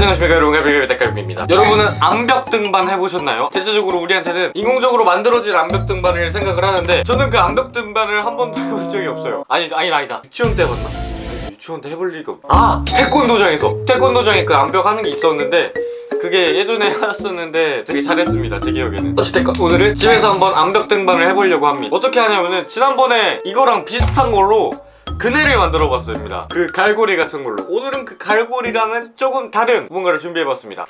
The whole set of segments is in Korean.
안녕하십니까 여러분 갈비갈비 댓갈비입니다 여러분은 암벽 등반 해보셨나요? 대체적으로 우리한테는 인공적으로 만들어진 암벽 등반을 생각을 하는데 저는 그 암벽 등반을 한 번도 해본 적이 없어요 아니 아니 아니다 유치원 때 해봤나? 유치원 때 해볼 리가 없... 아! 태권도장에서! 태권도장에 그 암벽 하는 게 있었는데 그게 예전에 하였었는데 되게 잘했습니다 제 기억에는 어찌됐건 오늘은 집에서 한번 암벽 등반을 해보려고 합니다 어떻게 하냐면은 지난번에 이거랑 비슷한 걸로 그네를 만들어 봤습니다. 그 갈고리 같은 걸로. 오늘은 그 갈고리랑은 조금 다른 뭔가를 준비해봤습니다.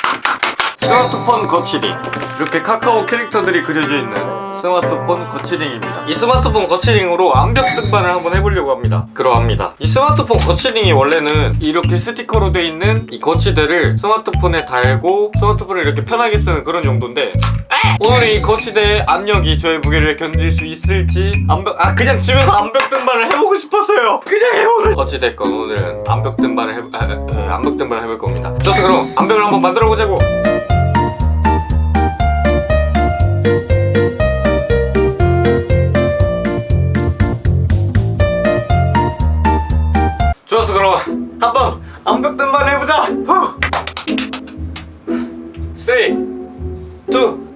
스마트폰 거치링. 이렇게 카카오 캐릭터들이 그려져 있는 스마트폰 거치링입니다. 이 스마트폰 거치링으로 암벽 등반을 한번 해보려고 합니다. 그러합니다. 이 스마트폰 거치링이 원래는 이렇게 스티커로 돼 있는 이 거치대를 스마트폰에 달고 스마트폰을 이렇게 편하게 쓰는 그런 용도인데 오늘 이 거치대의 압력이 저의 무게를 견딜 수 있을지 암벽 아 그냥 집에서 암벽 등반을 해보고 싶었어요. 그냥 해보고 어찌됐건 오늘은 암벽 등반을 해 아, 아, 암벽 등반을 해볼 겁니다. 좋소 그럼 암벽을 한번 만들어 보자고. 좋았어 그럼 한번 암벽 등반 해보자. 후. 3 2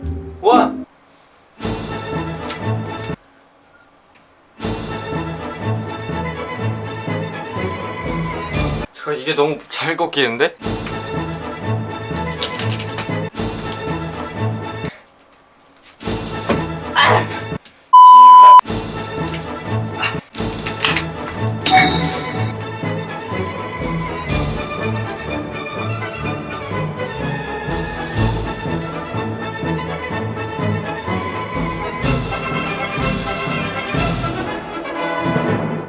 이게 너무 잘 꺾이는데?